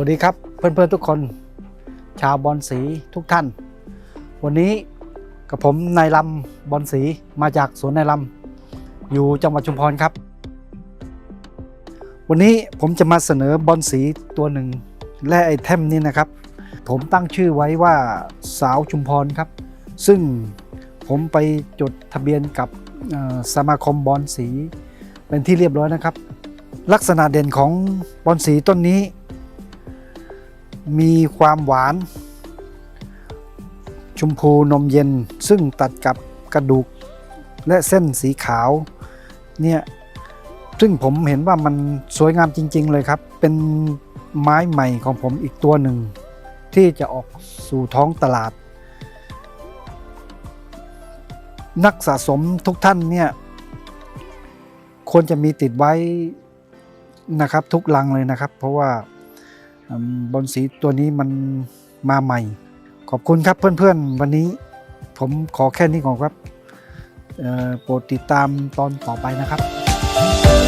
วัสดีครับเพื่อนๆทุกคน ชาวบอลสีทุกท่าน วันนี้กับผมนายลำบอลสีมาจากสวนนายลำอยู่จังหวัดชุมพรครับ วันนี้ผมจะมาเสนอบอลสีตัวหนึ่ง และไอเทมนี้นะครับ ผมตั้งชื่อไว้ว่าสาวชุมพรครับ ซึ่งผมไปจดทะเบียนกับสมาคมบอลสีเป็นที่เรียบร้อยนะครับ ลักษณะเด่นของบอลสีต้นนี้ มีความหวาน ชมพูนมเย็นซึ่งตัดกับกระดูกและเส้นสีขาวเนี่ยซึ่งผมเห็นว่ามันสวยงามจริง ๆ เลยครับ เป็นไม้ใหม่ของผมอีกตัวหนึ่ง ที่จะออกสู่ท้องตลาด นักสะสมทุกท่านเนี่ยควรจะมีติดไว้นะครับทุกลังเลยนะครับ เพราะว่า บอลสีตัวนี้มันมาใหม่ ขอบคุณครับเพื่อนๆ วันนี้ผมขอแค่นี้ก่อนครับโปรดติดตามตอนต่อไปนะครับ